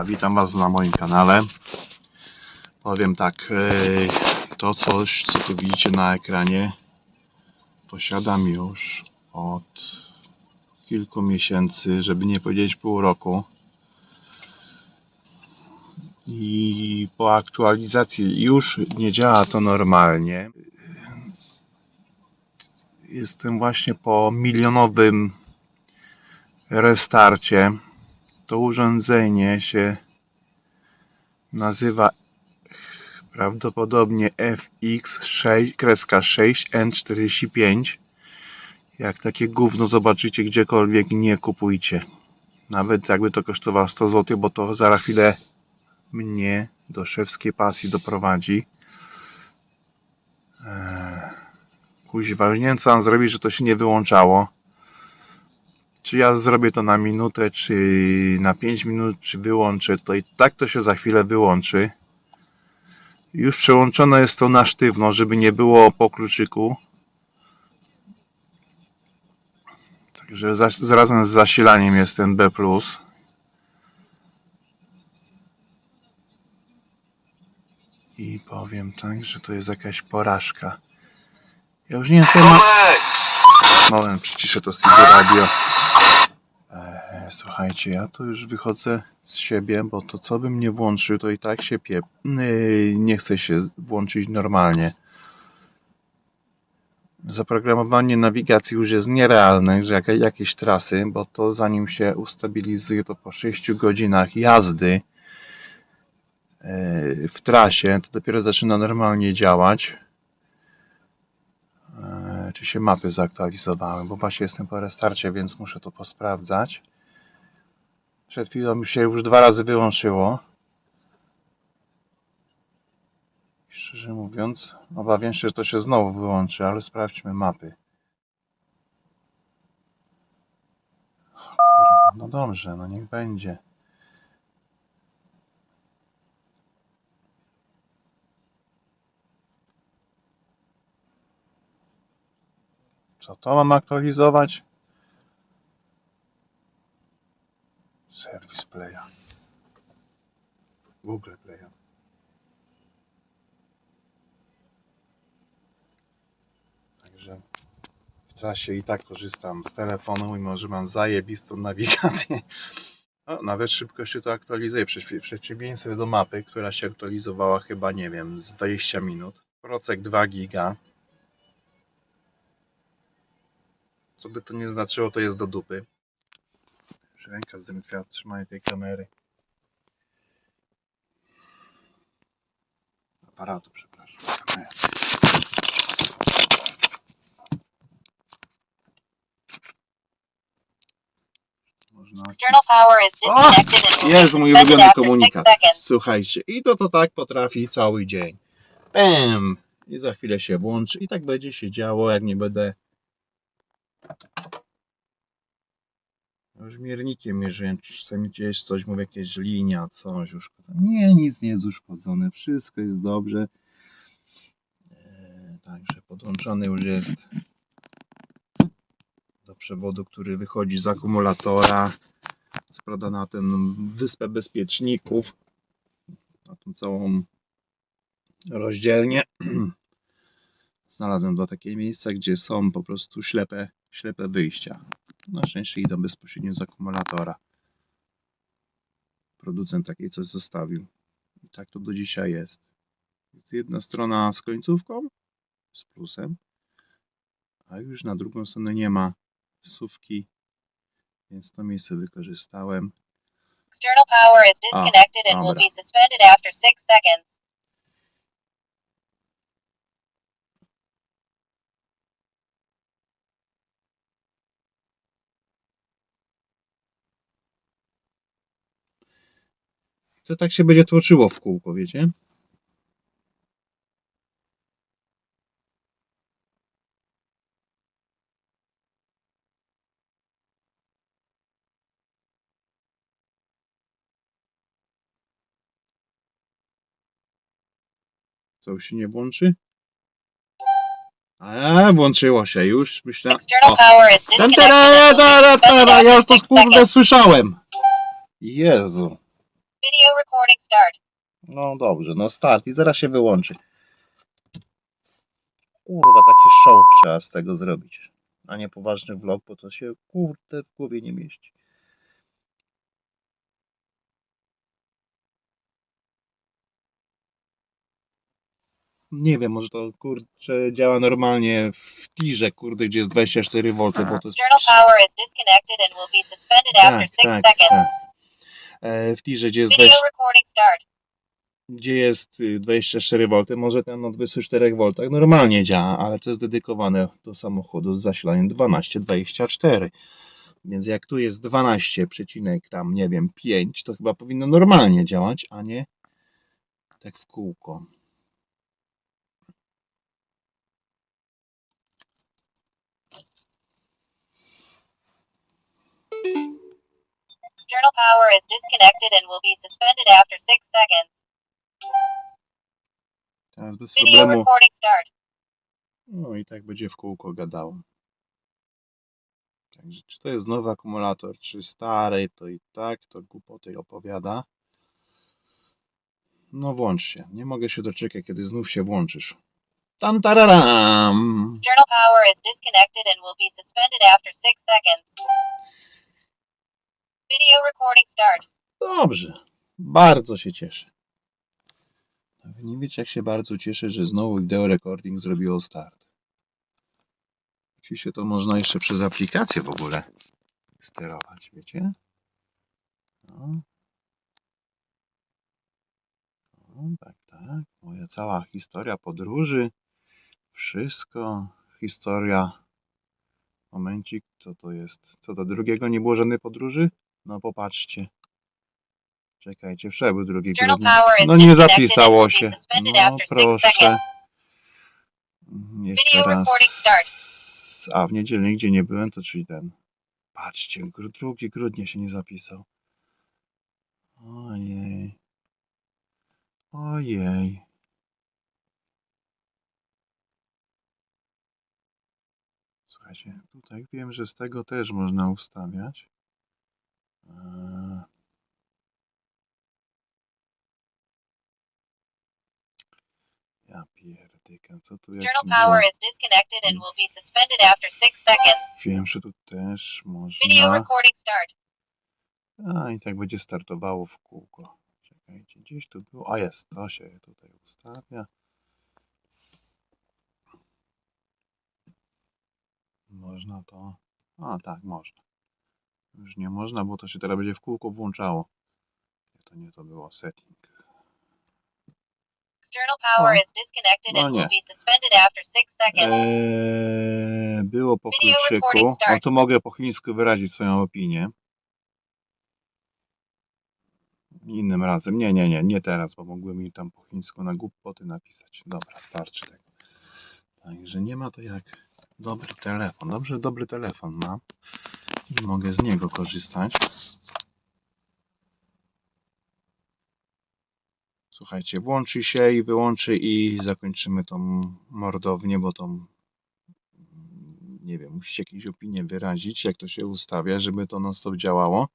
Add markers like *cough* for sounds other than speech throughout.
Witam Was na moim kanale. Powiem tak, to coś, co tu widzicie na ekranie, posiadam już od kilku miesięcy, żeby nie powiedzieć pół roku. I po aktualizacji już nie działa to normalnie. Jestem właśnie po milionowym restarcie. To urządzenie się nazywa prawdopodobnie FX6-6N45. Jak takie gówno zobaczycie gdziekolwiek, nie kupujcie. Nawet jakby to kosztowało 100 zł, bo to za chwilę mnie do szewskiej pasji doprowadzi. Eee, kuźwa, nie wiem co mam zrobić, że to się nie wyłączało. Czy ja zrobię to na minutę, czy na 5 minut, czy wyłączę, to i tak to się za chwilę wyłączy. Już przełączone jest to na sztywno, żeby nie było po kluczyku. Także za- razem z zasilaniem jest ten B+. I powiem tak, że to jest jakaś porażka. Ja już nie wiem co mam... Moment, przyciszę to CD radio. Eee, słuchajcie, ja tu już wychodzę z siebie, bo to co bym nie włączył, to i tak się pie... Yy, nie chce się włączyć normalnie. Zaprogramowanie nawigacji już jest nierealne, że jak, jakieś trasy, bo to zanim się ustabilizuje, to po 6 godzinach jazdy yy, w trasie, to dopiero zaczyna normalnie działać. Eee, czy się mapy zaktualizowały, bo właśnie jestem po restarcie, więc muszę to posprawdzać. Przed chwilą mi się już dwa razy wyłączyło. Szczerze mówiąc, obawiam się, że to się znowu wyłączy, ale sprawdźmy mapy. Kurwa, no dobrze, no niech będzie. Co to mam aktualizować? Serwis Playa. Google Playa. Także w trasie i tak korzystam z telefonu, mimo że mam zajebistą nawigację. No, nawet szybko się to aktualizuje, w przeciwieństwie do mapy, która się aktualizowała chyba, nie wiem, z 20 minut. Procek 2 giga. Co by to nie znaczyło, to jest do dupy. Już Ręka zdrętwiała trzymanie tej kamery. Aparatu, przepraszam. Kamery. Można Jest mój ulubiony after 6 komunikat. Słuchajcie, i to to tak potrafi cały dzień. Bam! I za chwilę się włączy i tak będzie się działo, jak nie będę już miernikiem mierzyłem, czasami gdzieś coś, mówię, jakieś linia, coś uszkodzone. Nie, nic nie jest uszkodzone, wszystko jest dobrze. Eee, Także podłączony już jest do przewodu, który wychodzi z akumulatora. Co na tę wyspę bezpieczników, na tą całą rozdzielnię. *clears throat* Znalazłem dwa takie miejsca, gdzie są po prostu ślepe, ślepe wyjścia. Na szczęście idą bezpośrednio z akumulatora. Producent takie coś zostawił. I tak to do dzisiaj jest. Jest jedna strona z końcówką, z plusem, a już na drugą stronę nie ma wsówki, więc to miejsce wykorzystałem. External power is disconnected and will be suspended after 6 seconds. To tak się będzie tłoczyło w kółko, wiecie? Co się nie włączy? A, włączyło się już, myślałem. O, Ten tara, suspended tara, ja już to 6 kurde słyszałem. Jezu. Video recording start. No dobrze, no start i zaraz się wyłączy. Kurwa, taki show trzeba z tego zrobić. A nie poważny vlog, bo to się kurde w głowie nie mieści. Nie wiem, może to kurczę działa normalnie w tirze, kurde, gdzie jest 24 V, bo to jest... External power is disconnected and will be suspended after Tak, 6 tak, seconds. tak. W tirze, gdzie jest, Video 20, recording start. gdzie jest y, 24 V, może ten na 24 V normalnie działa, ale to jest dedykowane do samochodu z zasilaniem 12-24. Więc jak tu jest 12, przecinek tam, nie wiem, 5, to chyba powinno normalnie działać, a nie tak w kółko. External power is disconnected and will be suspended after 6 seconds. Teraz bez Video problemu. recording start. No i tak będzie w kółko gadało. Także czy to jest nowy akumulator, czy stary, to i tak, to głupoty opowiada. No włącz się. Nie mogę się doczekać, kiedy znów się włączysz. Tam tararam! External power is disconnected and will be suspended after 6 seconds. Video recording start. Dobrze. Bardzo się cieszę. Wy nie wiecie, jak się bardzo cieszę, że znowu wideo recording zrobiło start. Oczywiście to można jeszcze przez aplikację w ogóle sterować, wiecie? No. No, tak, tak. Moja cała historia podróży. Wszystko. Historia. Momencik, co to jest? Co do drugiego nie było żadnej podróży? No popatrzcie. Czekajcie, wszedł drugi grudnia. No nie zapisało be się. No after 6 proszę. Jeszcze raz. A w niedzielę nigdzie nie byłem, to czyli ten. Patrzcie, drugi grudnia się nie zapisał. Ojej. Ojej. Słuchajcie, tutaj wiem, że z tego też można ustawiać. Eee. Ja pierdykam, co tu jak External power is disconnected and will be suspended after 6 seconds. Wiem, że tu też Video można. recording start. A i tak będzie startowało w kółko. Czekajcie, gdzieś tu było. A jest, to się tutaj ustawia. Można to. A tak, można. Już nie można, bo to się teraz będzie w kółko włączało. Nie, To nie to było setting. External power No. is disconnected No and will nie. be suspended after 6 seconds. Eee, było po start. O, tu mogę po chińsku wyrazić swoją opinię. Innym razem. Nie, nie, nie, nie teraz, bo mogłem mi tam po chińsku na głupoty napisać. Dobra, starczy tego. Także nie ma to jak dobry telefon. Dobrze, dobry telefon mam i mogę z niego korzystać. Słuchajcie, włączy się i wyłączy i zakończymy tą mordownię, bo tą nie wiem, musicie jakieś opinie wyrazić, jak to się ustawia, żeby to non stop działało.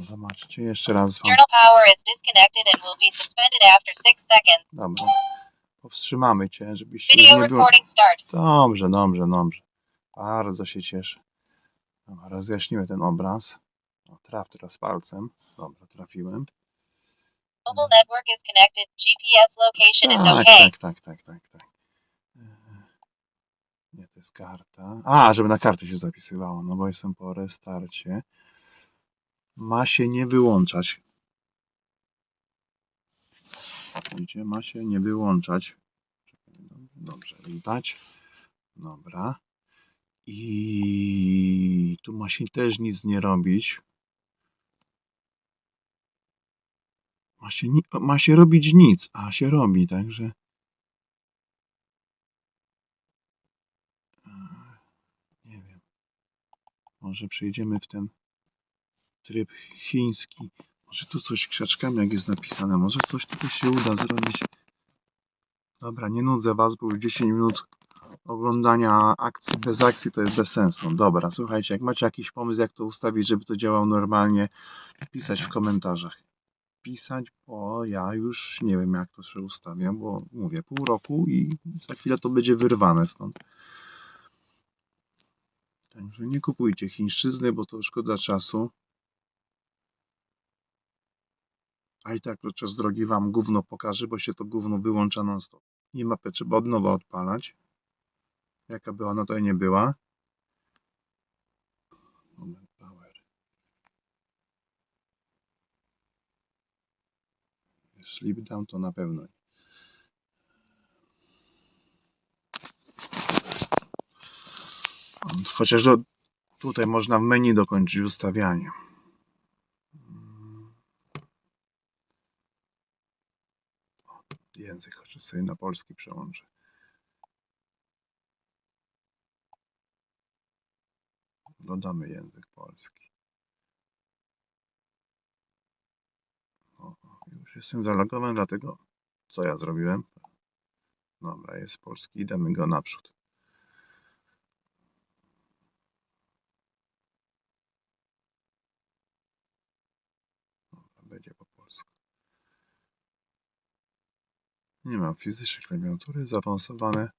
Zobaczcie, jeszcze raz wam. External power is disconnected and will be suspended after 6 seconds. Dobra. Powstrzymamy cię, żebyś się nie było. Dobrze, dobrze, dobrze. Bardzo się cieszę. Dobra, rozjaśnimy ten obraz. O, traf teraz palcem. Dobra, trafiłem. Mobile network is connected. GPS location is Tak, okay. tak, tak, tak, tak, tak. Eee, Nie, to jest karta. A, żeby na kartę się zapisywało, no bo jestem po restarcie. Ma się nie wyłączać. Widzicie, ma się nie wyłączać. Dobrze, widać. Dobra. I tu ma się też nic nie robić. Ma się, ma się robić nic, a się robi, także. Nie wiem. Może przejdziemy w ten tryb chiński. Może tu coś krzaczkami, jak jest napisane. Może coś tutaj się uda zrobić. Dobra, nie nudzę Was, bo już 10 minut oglądania akcji bez akcji to jest bez sensu. Dobra, słuchajcie, jak macie jakiś pomysł, jak to ustawić, żeby to działało normalnie, pisać w komentarzach. wpisać, bo ja już nie wiem jak to się ustawia, bo mówię pół roku i za chwilę to będzie wyrwane stąd. Także nie kupujcie chińszczyzny, bo to szkoda czasu. A i tak podczas drogi wam gówno pokaże, bo się to gówno wyłącza non stop. Nie mapę trzeba od nowa odpalać. Jaka była, no to i nie była. Moment power. Sleep down to na pewno. Chociaż do, tutaj można w menu dokończyć ustawianie. Język, chociaż sobie na polski przełączę. Dodamy język polski. O, już jestem zalogowany, dlatego co ja zrobiłem? Dobra, jest polski, damy go naprzód. Dobra, będzie po polsku. Nie mam fizycznej klawiatury zaawansowane.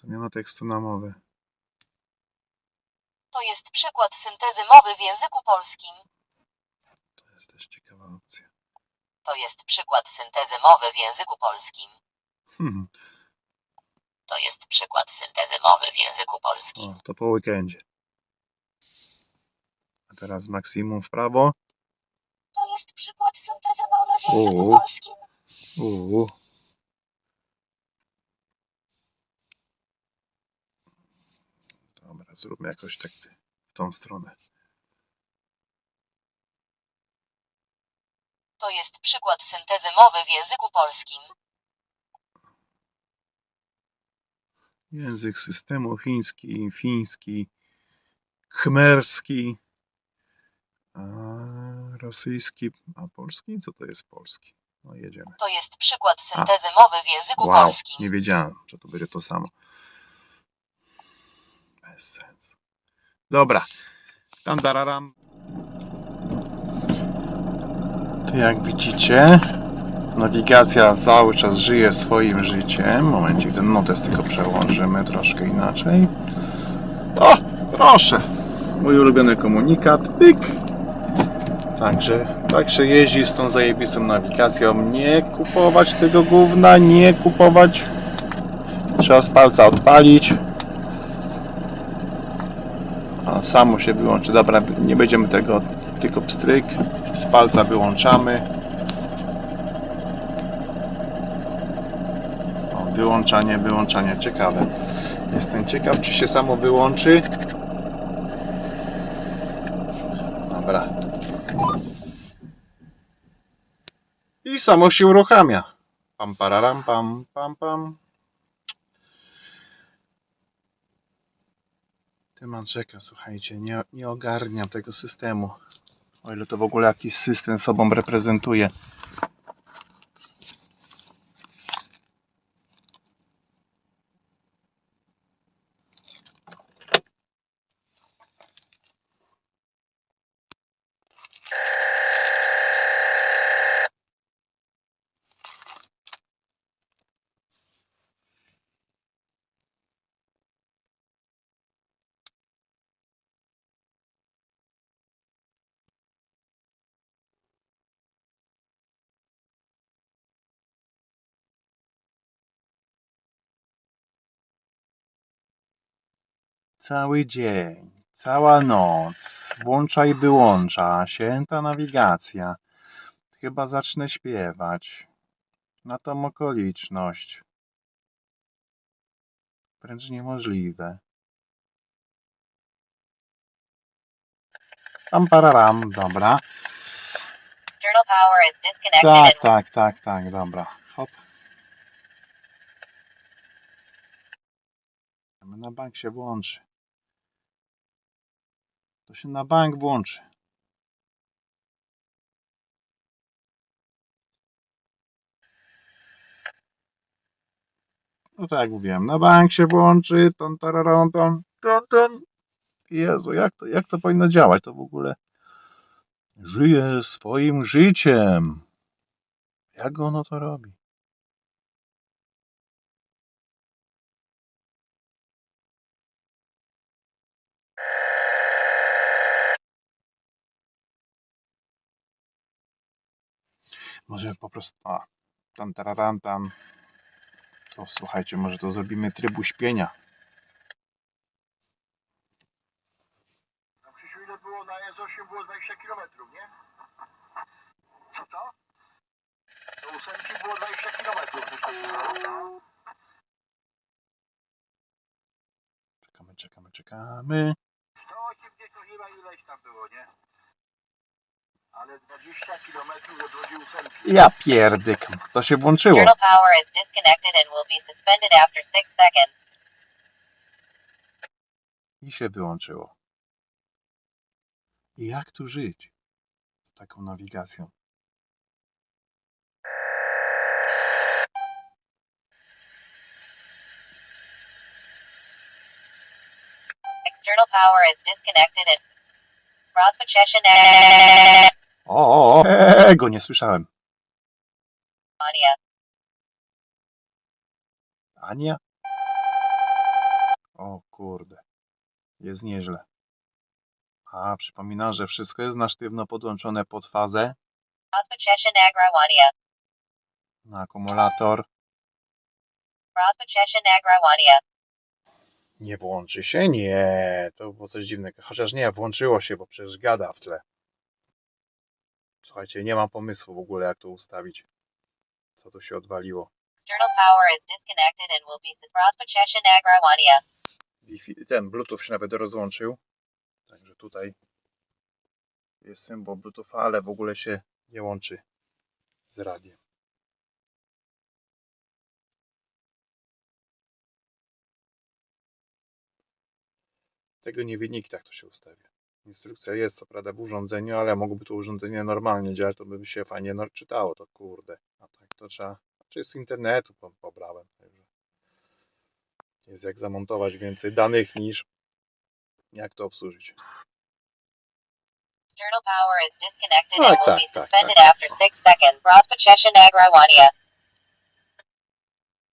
Zamiana tekstu na mowę. To jest przykład syntezy mowy w języku polskim. To jest też ciekawa opcja. To jest przykład syntezy mowy w języku polskim. Hmm, To jest przykład syntezy mowy w języku polskim. O, to po weekendzie. A teraz maksimum w prawo. To jest przykład syntezy mowy w języku polskim. Uuu. Dobra, zróbmy jakoś tak w tą stronę. To jest przykład syntezy mowy w języku polskim. Język systemu chiński, fiński, khmerski, a rosyjski, a polski? Co to jest polski? No jedziemy. To jest przykład syntezy mowy w języku Wow, polskim. nie wiedziałem, że to będzie to samo. Bez. Dobra. Tam dararam. To jak widzicie, nawigacja cały czas żyje swoim życiem. Momencik, ten notes tylko przełączymy troszkę inaczej. O, proszę. Mój ulubiony komunikat. Pyk. Także tak się jeździ z tą zajebistą nawigacją. Nie kupować tego gówna, nie kupować. Trzeba z palca odpalić. A samo się wyłączy. Dobra, nie będziemy tego tylko pstryk. Z palca wyłączamy. O, wyłączanie, wyłączanie. Ciekawe. Jestem ciekaw, czy się samo wyłączy. Dobra. I samo się uruchamia. Pam pararam, pam, pam, pam. Temat rzeka, słuchajcie, nie, nie ogarniam tego systemu. O ile to w ogóle jakiś system sobą reprezentuje. Cały dzień, cała noc, włącza i wyłącza się ta nawigacja. Chyba zacznę śpiewać na tą okoliczność. Wręcz niemożliwe. Tam pararam, dobra. External power is disconnected Tak, tak, tak, tak, dobra. Hop. Na bank się włączy. To się na bank włączy. No tak jak mówiłem, na bank się włączy, ton, tararam, ton, ton, ton. Jezu, jak to, jak to powinno działać? To w ogóle żyje swoim życiem. Jak ono to robi? Może po prostu. A, tam, tararam, tam. To słuchajcie, może to zrobimy tryb uśpienia. A Krzysiu, ile było na S8? Było 20 km, nie? Co to? Do ósemki było 20 km. Czekamy, czekamy, czekamy. 180 chyba ileś tam było, nie? Ale 20 km od drogi ósemki. Ja pierdyk. To się włączyło. Power is disconnected and will be suspended after 6 seconds. I się wyłączyło. I jak tu żyć z taką nawigacją? External power is disconnected and rozpoczęcie O, o, o. Eee, go nie słyszałem. Ania. Ania? O kurde. Jest nieźle. A, przypominam, że wszystko jest na sztywno podłączone pod fazę. Rozpoczęcie nagrawania. Na akumulator. Rozpoczęcie nagrawania. Nie włączy się? Nie, to było coś dziwnego. Chociaż nie, włączyło się, bo przecież gada w tle. Słuchajcie, nie mam pomysłu w ogóle, jak to ustawić. Co tu się odwaliło. External power is disconnected and will be sus- rozpoczęcie nagrawania. Wi-Fi, ten Bluetooth się nawet rozłączył. Także tutaj jest symbol Bluetootha, ale w ogóle się nie łączy z radiem. Tego nie wie nikt, jak to się ustawia. Instrukcja jest co prawda w urządzeniu, ale mogłoby to urządzenie normalnie działać, to by się fajnie no- czytało, to kurde. A tak to trzeba, czy z internetu po- pobrałem. Także jest jak zamontować więcej danych niż jak to obsłużyć. External power is disconnected Tak, and will tak, be tak, suspended after 6 seconds. Rozpoczęcie.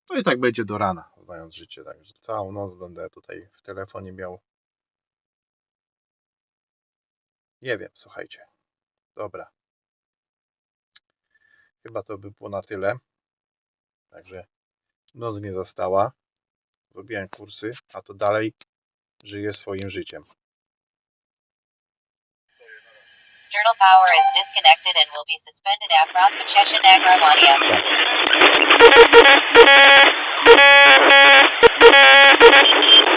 No i tak będzie do rana, znając życie. Także całą noc będę tutaj w telefonie miał. Nie wiem, słuchajcie. Dobra. Chyba to by było na tyle. Także noc mnie zastała. Zrobiłem kursy, a to dalej żyję swoim życiem. External power is disconnected and will be suspended after Auspachesha Nagarwania. Tak.